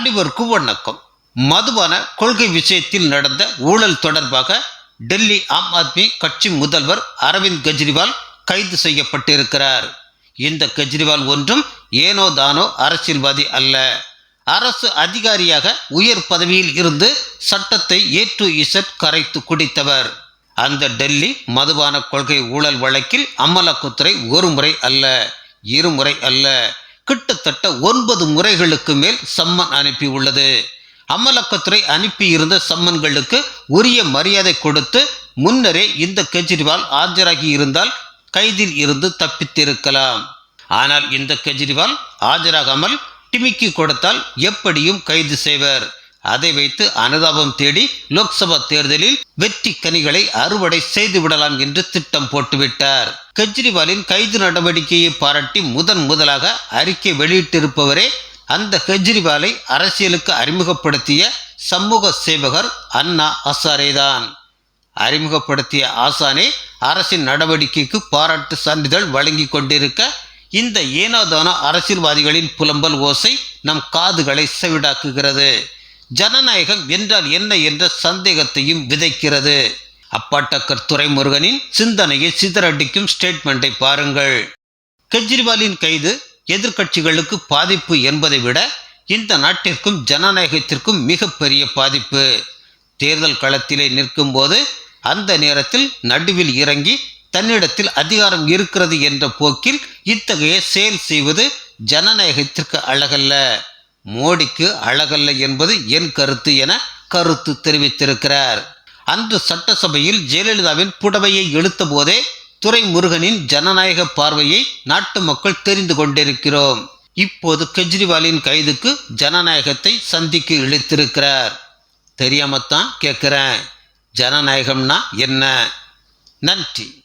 அனைவருக்கும் வணக்கம் மதுபான கொள்கை விஷயத்தில் நடந்த ஊழல் தொடர்பாக டெல்லி ஆம் ஆத்மி கட்சி முதல்வர் அரவிந்த் கெஜ்ரிவால் கைது செய்யப்பட்டிருக்கிறார். இந்த கெஜ்ரிவால் ஒன்றும் ஏனோ தானோ அரசியல்வாதி அல்ல. அரசு அதிகாரியாக உயர் பதவியில் இருந்து சட்டத்தை ஏ டு இசட் கரைத்து குடித்தவர். அந்த டெல்லி மதுபான கொள்கை ஊழல் வழக்கில் அமலாக்கத்துறை ஒரு முறை அல்ல இருமுறை அல்ல. கிட்டத்தட்ட ஒன்பது முறைகளுக்கு மேல் சம்மன் அனுப்பி உள்ளது. அமலாக்கத்துறை அனுப்பியிருந்த சம்மன்களுக்கு உரிய மரியாதை கொடுத்து முன்னரே இந்த கெஜ்ரிவால் ஆஜராகி இருந்தால் கைதில் இருந்து தப்பித்திருக்கலாம். ஆனால் இந்த கெஜ்ரிவால் ஆஜராகாமல் டிமிக்கி கொடுத்தால் எப்படியும் கைது செய்வர். அதை வைத்து அனுதாபம் தேடி லோக்சபா தேர்தலில் வெற்றி கனிகளை அறுவடை செய்து விடலாம் என்று திட்டம் போட்டுவிட்டார். கெஜ்ரிவாலின் கைது நடவடிக்கையை பாராட்டி முதன் முதலாக அறிக்கை வெளியிட்டிருப்பவரே அந்த கெஜ்ரிவாலை அரசியலுக்கு அறிமுகப்படுத்திய சமூக சேவகர் அண்ணா ஹசாரேதான் அறிமுகப்படுத்திய ஆசானே அரசின் நடவடிக்கைக்கு பாராட்டு சான்றிதழ் வழங்கி கொண்டிருக்க இந்த ஏனாதான அரசியல்வாதிகளின் புலம்பல் ஓசை நம் காதுகளை செவிடாக்குகிறது. ஜனநாயகம் என்றால் என்ன என்ற சந்தேகத்தையும் விதைக்கிறது. அப்பாட்டக்கர் துரைமுருகனின் சிந்தனையை சிதறடிக்கும் ஸ்டேட்மெண்ட்டை பாருங்கள். கெஜ்ரிவாலின் கைது எதிர்க்கட்சிகளுக்கு பாதிப்பு என்பதை விட இந்த நாட்டிற்கும் ஜனநாயகத்திற்கும் மிகப்பெரிய பாதிப்பு. தேர்தல் களத்திலே நிற்கும் போது அந்த நேரத்தில் நடுவில் இறங்கி தன்னிடத்தில் அதிகாரம் இருக்கிறது என்ற போக்கில் இத்தகைய செயல் செய்வது ஜனநாயகத்திற்கு அழகல்ல. மோடிக்கு அழகல்ல என்பது என் கருத்து என கருத்து தெரிவித்திருக்கிறார். அன்று சட்டசபையில் ஜெயலலிதாவின் புடவையை இழுத்த போதே துரைமுருகனின் ஜனநாயக பார்வையை நாட்டு மக்கள் தெரிந்து கொண்டிருக்கிறோம். இப்போது கெஜ்ரிவாலின் கைதுக்கு ஜனநாயகத்தை சந்திக்கு இழுத்திருக்கிறார். தெரியாமத்தான் கேட்குறேன். ஜனநாயகம்னா என்ன? நன்றி.